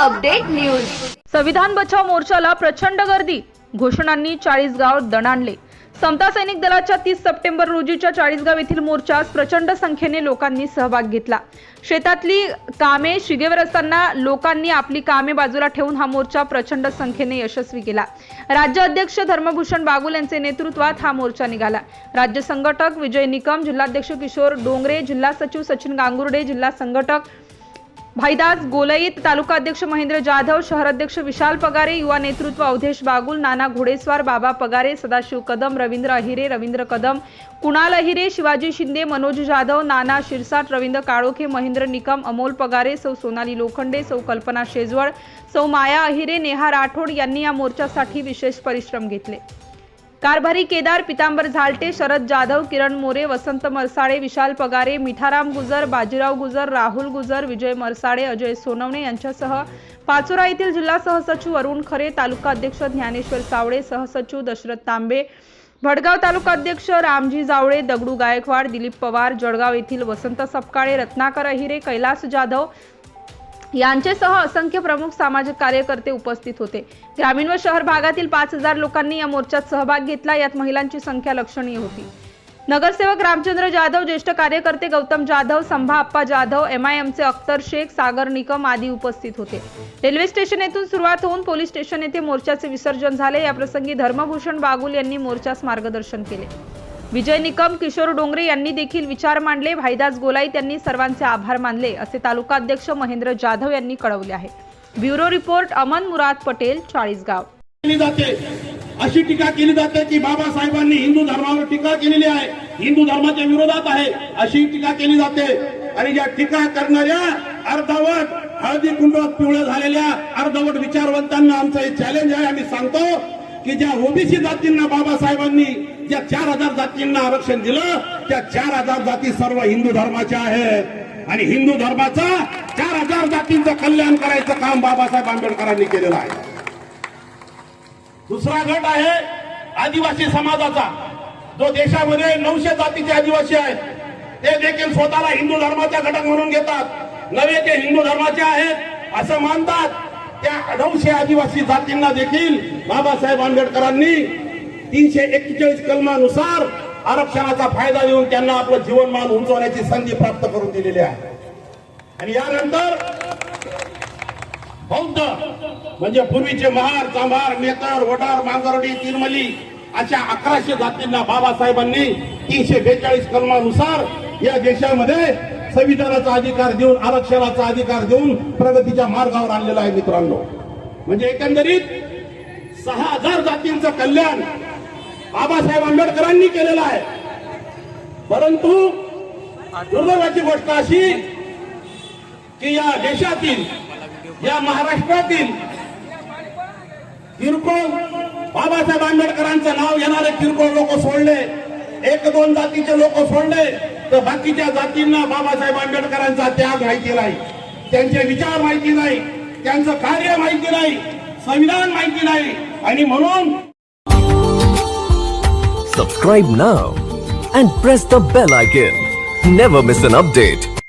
News. संविधान बचाव मोर्चाला प्रचंड गर्दी. घोषणांनी चाळीसगाव दणाणले समता सैनिक दलाच्या तीस सप्टेंबर रोजीच्या चाळीसगाव येथील मोर्चास प्रचंड संख्येने लोकांनी सहभाग घेतला. शेतातली कामे शिगेवर असताना लोकांनी आपली कामे बाजूला ठेवून हा मोर्चा प्रचंड संख्येने यशस्वी केला. राज्य अध्यक्ष धर्मभूषण बागुल यांचे नेतृत्वात हा मोर्चा निघाला. राज्य संघटक विजय निकम जिल्हाध्यक्ष किशोर डोंगरे जिल्हा सचिव सचिन गांगुर्डे जिल्हा संघटक भाईदास गोलईत तालुका अध्यक्ष महेंद्र जाधव शहराध्यक्ष विशाल पगारे युवा नेतृत्व अवधेश बागुल नाना घोडेस्वार बाबा पगारे सदाशिव कदम रवींद्र अहिरे रवींद्र कदम कुणाल अहिरे शिवाजी शिंदे मनोज जाधव नाना शिरसाट रवींद्र काळोखे महेंद्र निकम अमोल पगारे सौ सोनाली लोखंडे सौ कल्पना शेजवळ सौ माया अहिरे नेहा राठोड यांनी या मोर्चासाठी विशेष परिश्रम घेतले. कारभारी केदार पितांबर झालटे शरद जाधव किरण मोरे वसंत मरसाळे विशाल पगारे मिठाराम गुजर बाजीराव गुजर राहुल गुजर विजय मरसाळे अजय सोनवणे यांच्यासह पाचोरा येथील जिल्हा सहसचिव अरुण खरे तालुका अध्यक्ष ज्ञानेश्वर सावळे सहसचिव दशरथ तांबे भडगाव तालुका अध्यक्ष रामजी जावळे दगडू गायकवाड दिलीप पवार जळगाव येथील वसंत सपकाळे रत्नाकर अहिरे कैलास जाधव यांचेसह असंख्य प्रमुख सामाजिक कार्यकर्ते उपस्थित होते. ग्रामीण व शहर भागातील पाच हजार लोकांनी या मोर्चात सहभाग घेतला. यात महिलांची संख्या लक्षणीय होती. नगरसेवक रामचंद्र जाधव ज्येष्ठ कार्यकर्ते गौतम जाधव संभा आप्पा जाधव एमआयएमचे अख्तर शेख सागर निकम आदी उपस्थित होते. रेल्वे स्टेशन येथून सुरुवात होऊन पोलीस स्टेशन येथे मोर्चाचे विसर्जन झाले. याप्रसंगी धर्मभूषण बागुल यांनी मोर्चास मार्गदर्शन केले. विजय निकम किशोर डोंगरे यांनी देखील विचार मांडले. भाईदास गोलाई यांनी सर्वांचे आभार मानले असे तालुका अध्यक्ष महेंद्र जाधव यांनी कळवले आहे. Bureau report Aman Murad Patel Chalisgaon. जाते. अशी टीका केली जाते की बाबासाहेबांनी हिंदू धर्मावर टीका केलेली आहे. हिंदू धर्माच्या विरोधात आहे. अशी टीका केली जाते. आणि या टीका करणाऱ्या अर्धवट हळदी कुंडवात पिवळ्या झालेल्या अर्धवट विचारवंतांना आमचं हे चॅलेंज आहे. आम्ही सांगतो की ज्या ओबीसी जातींना बाबासाहेबांनी ज्या चार हजार जातींना आरक्षण दिलं त्या चार हजार जाती सर्व हिंदू धर्माच्या आहेत. आणि हिंदू धर्माचा चार हजार जातींचं कल्याण करायचं काम बाबासाहेब आंबेडकरांनी केलेलं आहे. दुसरा गट आहे आदिवासी समाजाचा. जो देशामध्ये नऊशे जातीचे आदिवासी आहेत. ते देखील स्वतःला हिंदू धर्माचा घटक म्हणून घेतात. नवे ते हिंदू धर्माचे आहेत असं मानतात. त्या नऊशे आदिवासी जातींना देखील बाबासाहेब आंबेडकरांनी तीनशे एक्केचाळीस कलमानुसार आरक्षणाचा फायदा देऊन त्यांना आपलं जीवनमान उंचवण्याची संधी प्राप्त करून दिलेली आहे. आणि यानंतर बौद्ध म्हणजे पूर्वीचे महार चांभार नेतर वडार मांगरडी तिरमली अशा अकराशे जातींना बाबासाहेबांनी तीनशे बेचाळीस कलमानुसार या देशामध्ये संविधानाचा अधिकार देऊन आरक्षणाचा अधिकार देऊन प्रगतीच्या मार्गावर आणलेला आहे मित्रांनो. म्हणजे एकंदरीत सहा हजार जातींचं कल्याण बाबासाहेब आंबेडकरांनी केलेलं आहे. परंतु दुर्दैवाची गोष्ट अशी की या देशातील या महाराष्ट्रातील किरकोळ बाबासाहेब आंबेडकरांचं नाव घेणारे किरकोळ लोक सोडले. एक दोन जातीचे लोक सोडले. तर बाकीच्या जातींना बाबासाहेब आंबेडकरांचा त्याग माहिती नाही. त्यांचे विचार माहिती नाही. त्यांचं कार्य माहिती नाही. संविधान माहिती नाही. आणि म्हणून सबस्क्राईब ना and press the bell icon never miss an update